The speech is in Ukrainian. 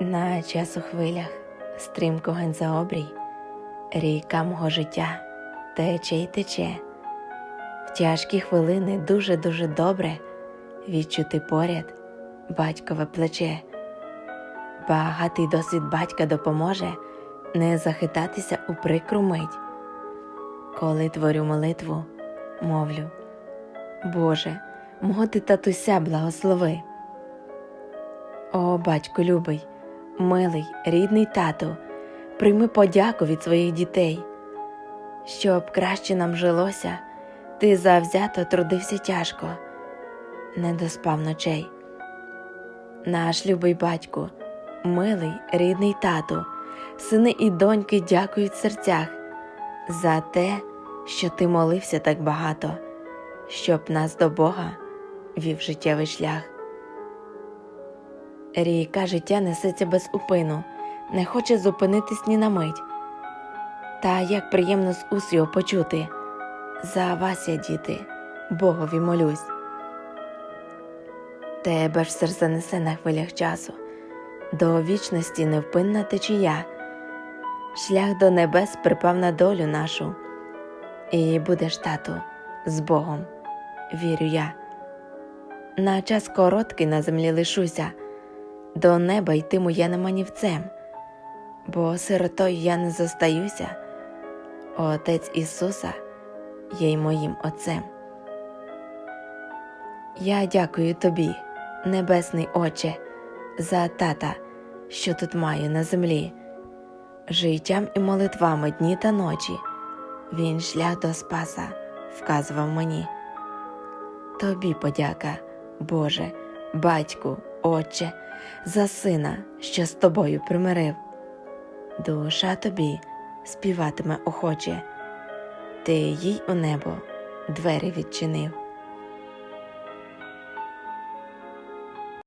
На час у хвилях, стрімко ген за обрій, ріка мого життя тече й тече. В тяжкі хвилини дуже-дуже добре відчути поряд батькове плече. Багатий досвід батька допоможе не захитатися у прикру мить. Коли творю молитву, мовлю, Боже, мого ти татуся благослови. О, батько любий, милий, рідний тату, прийми подяку від своїх дітей. Щоб краще нам жилося, ти завзято трудився тяжко, не доспав ночей. Наш любий батьку, милий, рідний тату, сини і доньки дякують в серцях за те, що ти молився так багато, щоб нас до Бога вів життєвий шлях. Ріка життя несеться без упину, не хоче зупинитись ні на мить. Та як приємно з уст його почути. За вас я, діти, Богові молюсь. Тебе ж серце несе на хвилях часу, до вічності невпинна течія, шлях до небес припав на долю нашу, і будеш, тату, з Богом, вірю я. На час короткий на землі лишуся, до неба йтиму я не манівцем, бо сиротою я не зостаюся, Отець Ісуса є й моїм Отцем. Я дякую тобі, Небесний Отче, за тата, що тут маю на землі, життям і молитвами дні та ночі. Він шлях до Спаса вказував мені. Тобі подяка, Боже, батьку, Отче, за сина, що з тобою примирив. Душа тобі співатиме охоче, ти їй у небо двері відчинив.